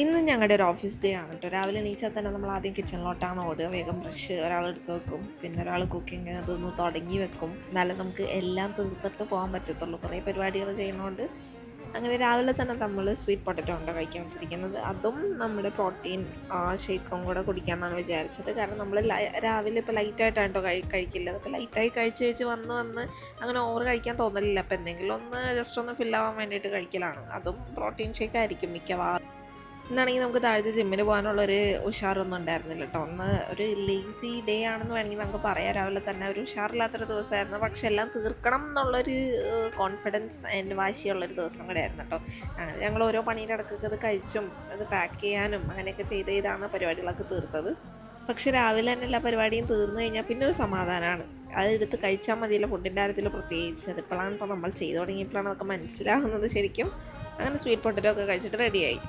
ഇന്ന് ഞങ്ങളുടെ ഒരു ഓഫീസ് ഡേ ആണ് കേട്ടോ രാവിലെ എണീച്ചാൽ തന്നെ നമ്മൾ ആദ്യം കിച്ചണിലോട്ടാണ് ഓടുക. വേഗം ബ്രഷ് ഒരാൾ എടുത്ത് വെക്കും. പിന്നെ ഒരാൾ കുക്കിംഗ് അതൊന്ന് തുടങ്ങി വെക്കും. എന്നാലും നമുക്ക് എല്ലാം തീർത്തിട്ട് പോകാൻ പറ്റത്തുള്ളൂ. കുറേ പരിപാടികൾ ചെയ്യുന്നതുകൊണ്ട് അങ്ങനെ രാവിലെ തന്നെ നമ്മൾ സ്വീറ്റ് പൊട്ടറ്റോ ഉണ്ട് കഴിക്കാൻ വെച്ചിരിക്കുന്നത്. അതും നമ്മുടെ പ്രോട്ടീൻ ഷേക്കും കൂടെ കുടിക്കാമെന്നാണ് വിചാരിച്ചത്. കാരണം നമ്മൾ രാവിലെ ഇപ്പോൾ ലൈറ്റായിട്ടാണ് കേട്ടോ കഴി കഴിക്കില്ല അപ്പോൾ ലൈറ്റായി കഴിച്ച് കഴിച്ച് വന്ന് വന്ന് അങ്ങനെ ഓവർ കഴിക്കാൻ തോന്നലില്ല. അപ്പോൾ എന്തെങ്കിലും ഒന്ന് ജസ്റ്റ് ഒന്ന് ഫില്ലാവാൻ വേണ്ടിയിട്ട് കഴിക്കലാണ്. അതും പ്രോട്ടീൻ ഷേക്ക് ആയിരിക്കും മിക്കവാറും. ഇന്നാണെങ്കിൽ നമുക്ക് താഴത്തെ പോകാനുള്ള പോകാനുള്ളൊരു ഉഷാറൊന്നും ഉണ്ടായിരുന്നില്ല കേട്ടോ ഒന്ന് ഒരു ലേസി ഡേ ആണെന്ന് വേണമെങ്കിൽ നമുക്ക് പറയാം. രാവിലെ തന്നെ ഒരു ഉഷാറില്ലാത്തൊരു ദിവസമായിരുന്നു. പക്ഷെ എല്ലാം തീർക്കണം എന്നുള്ളൊരു കോൺഫിഡൻസ് ആൻഡ് വാശിയുള്ളൊരു ദിവസം കൂടെ ആയിരുന്നു കേട്ടോ അങ്ങനെ ഞങ്ങൾ ഓരോ പണിയുടെ ഇടക്കൊക്കെ അത് കഴിച്ചും അത് പാക്ക് ചെയ്യാനും അങ്ങനെയൊക്കെ ചെയ്ത് ചെയ്താണ് പരിപാടികളൊക്കെ തീർത്തത്. പക്ഷെ രാവിലെ തന്നെ എല്ലാ പരിപാടിയും തീർന്നു കഴിഞ്ഞാൽ പിന്നെ ഒരു സമാധാനമാണ് അത് എടുത്ത് കഴിച്ചാൽ മതിയല്ലോ ഫുഡിന്റെ കാര്യത്തിൽ പ്രത്യേകിച്ച്. അതിപ്പോഴാണ് ഇപ്പോൾ നമ്മൾ ചെയ്തു തുടങ്ങിയപ്പോഴാണ് അതൊക്കെ മനസ്സിലാകുന്നത് ശരിക്കും. അങ്ങനെ സ്വീറ്റ് പൊട്ടറ്റോ ഒക്കെ കഴിച്ചിട്ട് റെഡിയായി